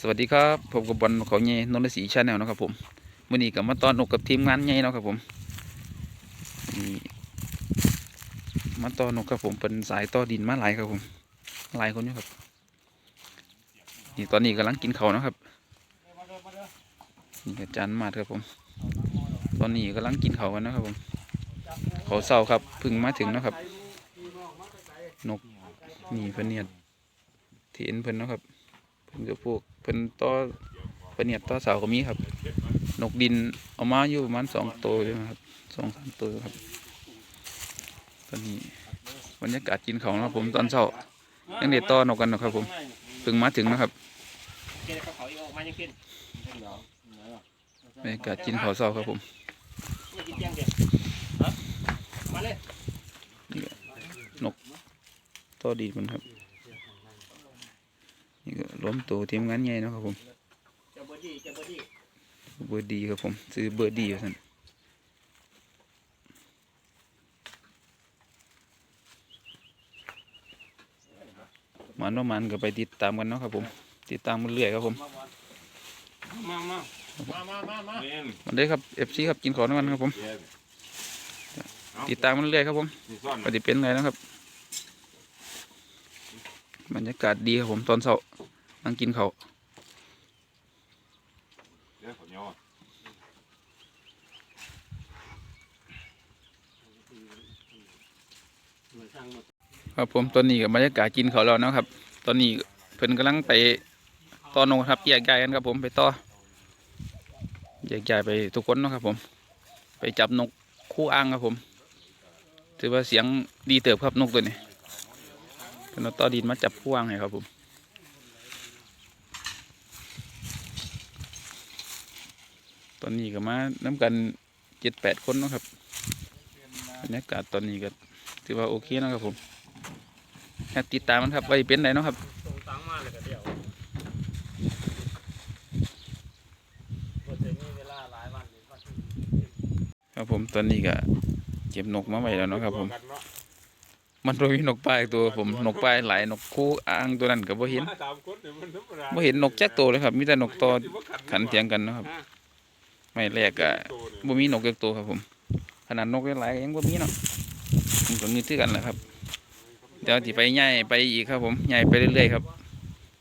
สวัสดีครับผมกับบอลเขาใหญ่นนทศรีชาแนลนะครับผมวันนี้กับมาตอนนกกับทีมงานใหญ่เนะครับผมนี่มาตอนนกครับผมเป็นสายต่อดินมาหลายครับผมหลายคนอยู่ครับนี่ตอนนี้กำลังกินเขานะครับนี่อาจารย์มาดครับผม ตอนนี้กำลังกินเขากันนะครับผมเขาเศร้าครับพึ่งมาถึงนะครับ นกนี่เพิ่นเนี่ยที่เอ็นเพิ่นนะครับ เพิ่นก็พวกเพิ่นต่อเพิ่นเนี่ยต่อเสาก็มีครับ นกดินเอามาอยู่ประมาณสองตัวเลยนะครับสองสามตัวครับ ตอนนี้บรรยากาศกินของนะครับผมตอนเช้ายังเด็ดต่อนกกันนะครับผมเพิ่งมาถึงนะครับเกล็ดเขาอีกายังกินบรรยากาศกินข้าวเช้าครับผมไม่กินเที่ยงเดียวฮะมาเลยต่อดีมันครับ นี่ก็รวมตัวทีมงานใหญ่เนาะครับผมเบอร์ดีเบอร์ดีเบอร์ดีครับผม ซื้อเบอร์ดีครับท่านมันว่ามันก็ไปติดตามกันเนาะครับผม ติดตามมันเรื่อยครับผม มามามามามามามันได้ครับเอฟซีครับกินของด้วยกันครับผม ติดตามมันเรื่อยครับผมว่าจะเป็นไงนะครับ บรรยากาศดีครับผมตอนเช้านั่งกินเขาวครับผมตอนนี้กับบรรยากาศกินเขาแล้วนะครับ ตอนนี้เพิ่นกำลังไปต่อนกครับแยกย้ายกันครับผมไปต่อแยกย้ายไปทุกคนนะครับผม ไปจับนกคู่อ้างครับผม ถือว่าเสียงดีเติบครับนกตัวนี้ เป็นเอาต่อดินมาจับคู่อ้างให้ครับผมตอนนี้ก็มาน้ำกันเจ็ดแปดคนนะครับบรรยากาศตอนนี้ก็ถือว่าโอเคนะครับผมติดตามมันครับว่าสิเป็นไหนนะครับครับผมตอนนี้ก็เก็บนกมาไว้แล้วนะครับผม มันบ่มีนกปลาอีกตัวผมนกปลาหลายนกคู่อ้างตัวนั้นก็บ่เห็นบ่เห็นนกจักตัวเลยครับ มีแต่นกตอขันเถียงกันเนาะครับ ไม่แรกก็บ่มีนกจักตัวครับผม ขนาดนกหลายๆก็ยังบ่มีเนาะผมก็มีคือกันแหละครับเดี๋ยวสิไปใหญ่ไปอีกครับ ผมใหญ่ไปเรื่อยๆครับ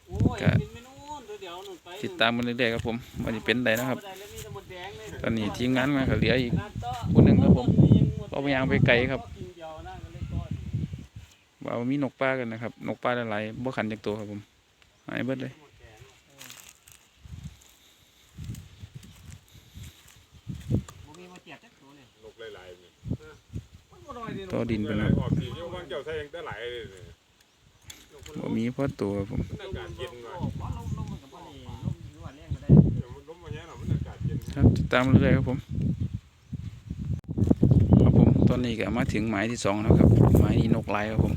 โอ้ยก็กินไม่นู่นเดี๋ยวนู่นไปติดตามมันเรื่อยๆครับผมว่าสิเป็นไดนะครับได้แล้วมีแต่หมดแดงเลยตอนนี้ทีมงานมาก็เหลืออีกนัดต่อคนหนึ่งครับผมยังหมดเอาไปยางไปไกลครับ กินเดียวนั่งก็เลยก้อน ว่ามีนกปลากันนะครับ นกปลาหลายๆบ่ขันจักตัวครับผมหายเบิดเลยบ่มีมาเจียดจักตัวเลยนกหลายๆนี่มันบ่น้อยเดียวต่อดินไปหแล้ลายวออกสีเยอะบางเจ้าใส่ยังได้หลายเลยนี่บ่มีพอตัวครับผมมันอากาศเย็นหน่อยลมลมมันก็บ่ได้ลมหรือว่าแรงก็ได้เดี๋ยวมันลมมาแย่หน่อยมันอากาศเย็นครับติดตามเรื่อยๆครับผมครับผมตอนนี้ก็มาถึงหมายที่สองแล้วครับหมายนี้นกลายครับผมนกลาย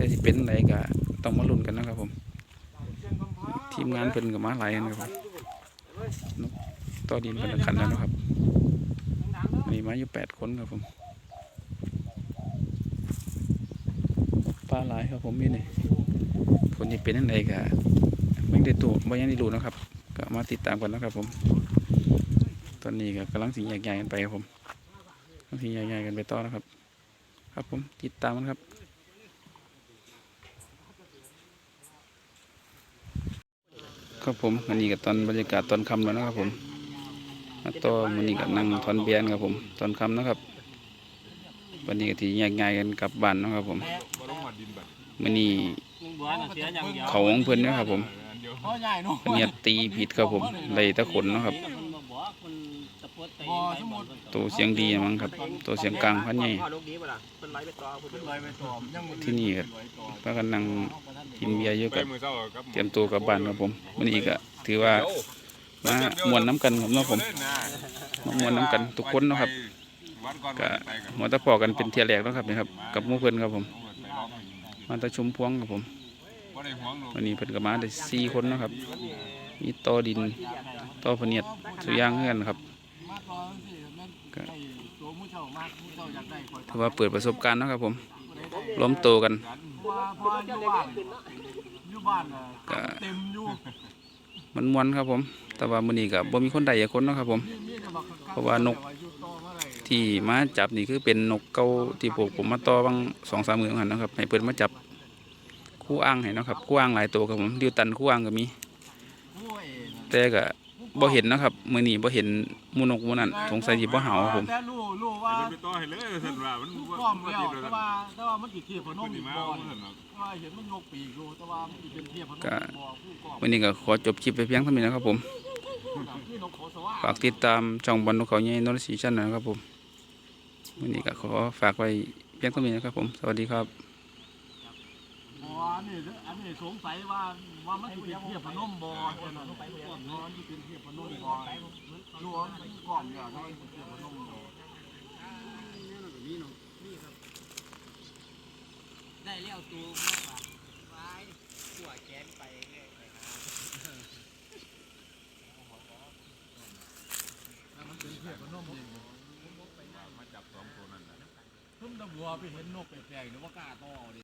แต่ที่เป็นอะไรก็ต้องมาลุ้นกันนะครับผม ทีมงานเพิ่นก็มาหลายกันครับผมต่อดินเพิ่นก็ขันแล้วนะครับวันนี้มาอยู่แปดคนครับผมปลาหลายครับผมนี่นี่ผลที่เป็นยังไงก็ไม่ได้ตัวไม่ยังได้รู้นะครับ ก็มาติดตามกันนะครับผม ตอนนี้ก็กำลังสิแยกย้ายกันไปครับผมกำลังสิแยกย้ายกันไปต่อนะครับ ครับผมติดตามกันครับ ครับผมอันนี้ก็ตอนบรรยากาศตอนค่ำแล้วนะครับผมมาต่อมันนี้ก็นั่งทอนเบียนครับผม ตอนค่ำนะครับ วันนี้ก็ที่แยกย้ายกันกลับบ้านนะครับผมมันนี่เขาของเพิ่อนนะครับผมเนี่ยตีผิดครับผมเลยตะขนนะครับตัวเสียงดีมั้งครับ ตัวเสียงกลางพันใหญ่พ่อลูกดีบ่ล่ะเพิ่นไหลไปต่อเพิ่นไหลไปต่อยังบ่ที่นี่ครับพากันนั่ง กินเบียร์อยู่ไปกับมือเช้าครับเตรียมตัวกลับบ้านครับผมวันนี้ก็ถือว่ามา มวนน้ำกันครับเนาะผมมามวนน้ำกันทุกคนเนาะครับวันก่อนก็ไปกันหัวตะพอกันเป็นเทียแรกเนาะครับนี่ครับกับหมู่เพิ่นครับผมไปรอบหนึ่งมาตะชุมพวงครับผมบ่ได้ห่วงหรอกวันนี้เพิ่นก็มาได้สี่คนเนาะครับมีต่อดินต่อพะเนียดสุอยางเฮือนครับมาต่อจังซี่แม่นก็ไอ้ตัวผู้เฒ่ามากผู้เฒ่าอยากได้ข่อยถือว่าเปิดประสบการณ์เนาะครับผมผู้ใด ล้มโตกันกันว่าพออยู่บ้านอยู่บ้านน่ะก็เต็มอยู่มันมวนครับผม แต่ว่ามื้อนี้ก็บ่มีคนใดอยากคนนะครับผม เพราะว่านกที่มาจับนี่คือเป็นนกเก่าที่ผมผมมาต่อบางสองสามมือหันนะครับ ให้เพิ่นมาจับคู่อ่างให้นะครับคู่อ่างหลายตัวครับผมดิวตันคู่อ่างก็มี แต่ก็ บ่เห็นนะครับมื้อนี้บ่เห็นหมูนกหมูนั่นสงสัยสิบ่เห่าครับผมแต่รู้รู้ว่ามันไปต่อให้เลยสันว่ามันผู้บ่กล้อมบ่แล้วติดแต่แล้วว่าแต่ว่ามันติดเทียบพนมัมนสิมาบ่เอาอนซั่นเนาะว่าเห็นมันยกปีกอยู่แต่ว่ามันสิเป็นเทียบพนมก็บ่ผู้กล้อมวันนี้ก็ขอจบคลิปไปเพียงเท่านี้นะครับผมที่นกโขสวาฝากติดตามช่องบอลนกเขาใหญ่นรสีชันนะครับผมวันนี้ก็ขอฝากไว้เพียงเท่านี้นะครับผม สวัสดีครับ อันนี้อันนี้สงสัยว่าว่ามันสิเป็นเทียบพนมบ่แค่นั้นนอนที่เป็นเทียบพนมบ่รู้ว่ามันกล้อมแล้วที่เป็นเทียบพนมบ่ได้เลี้ยวตูมาฝากไว้หัวแขนไปเรื่อยไปหามันเป็นเทียบพนมนี่มาจับสองตัวนั่นน่ะเพิ่มตะบัวไปเห็นนกแปลกๆหรือว่ากล้าต่อดิ